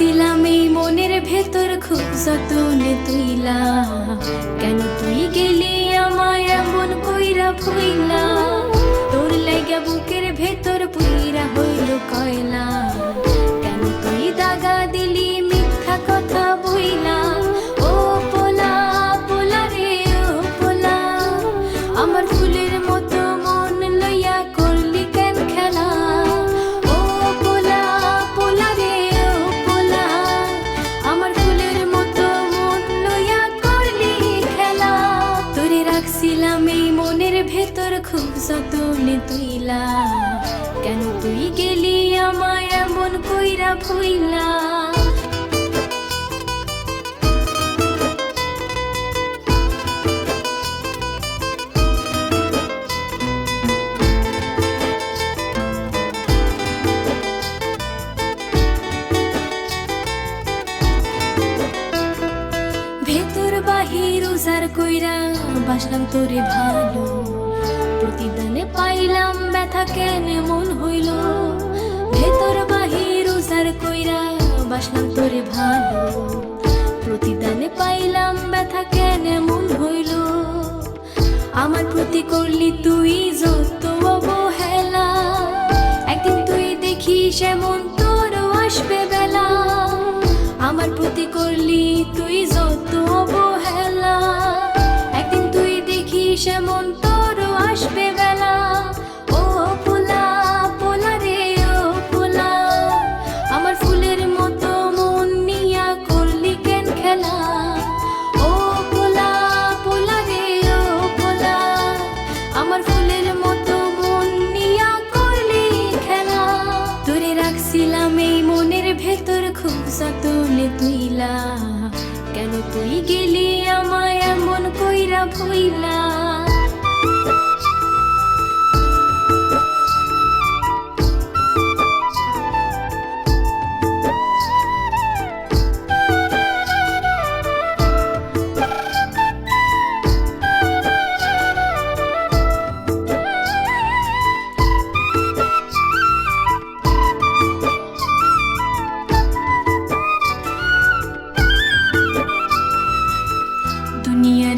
রাখছিলাম এই মনের ভেতর খুব যতনে তুইলা। কেন তুই গেলি আমায় এমন কইরা ভুইলা? তোর লাইগা বুকের ভেতর পুইরা হইল কয়লা। তুইলা কেন তুই গেলি আমায় এমন কইরা ভুইলা? ভেতর বাহির উজার কইরা বাসলাম তোরে ভালো। প্রতিদানে পাইলাম, ব্যথা কেন মন হইল? ভেতর বাহির উজার কইরা তোরে ভালো। প্রতিদানে পাইলাম, ব্যথা কেন মন হইল? আমার প্রতি করলি তুই যত অবহেলা। একদিন তুই দেখিস এমন তোরও আসবে বেলা। আমার প্রতি করলি তুই যত আমার ফুলের মতো মন নিয়া করলি খেলা। তোরে রাখছিলাম এই মনের ভেতর খুব যতনে তুইলা। কেন তুই গেলি আমায় এমন কইরা ভইলা?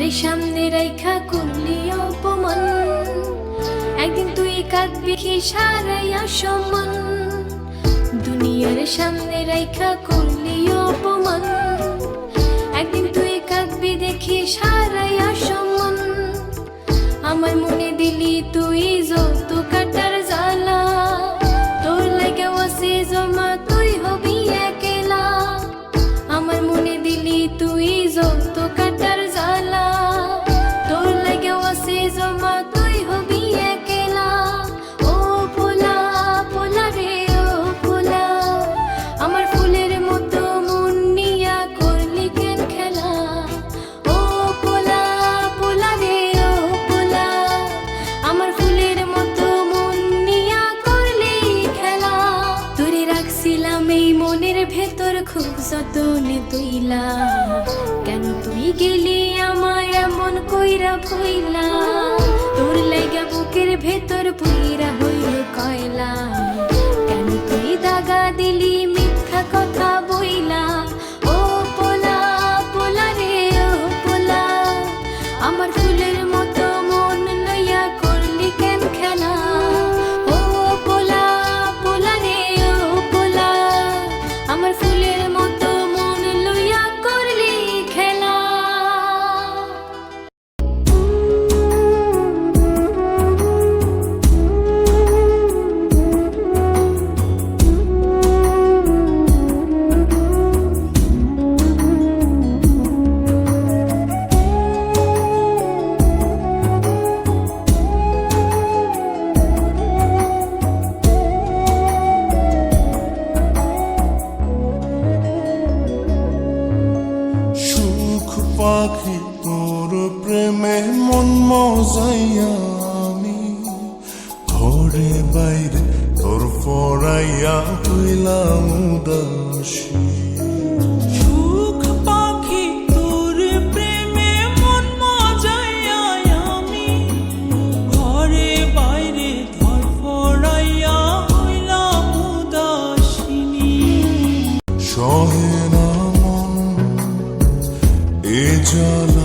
দুনিয়ার সামনে রাইখা করলি অপমান। একদিন তুই কাঁদবি কি সারাইয়া সমান দুনিয়ার সামনে রাইখা করলি অপমান। একদিন তুই কাঁদবি দেখি সারাইয়া সমান আমার মনে দিলি তুই যত কাটার মনের ভেতর খুব যতনে তুইলা কেন তুই গেলি আমায় এমন কইরা ভইলা? তোর লাইগা বুকের ভেতর পুইরা হইল কয়লা। কেন তুই দাগা দিলি মিথ্যা কথা বইলা? ও পোলা পোলা রে, ও পোলা, আমার ফুলের পাখি তোর প্রেমে মন মজাইয়া আমি। ঘরে বাইরে তোর ফরাইয়া হইলাম উদাসী। drama.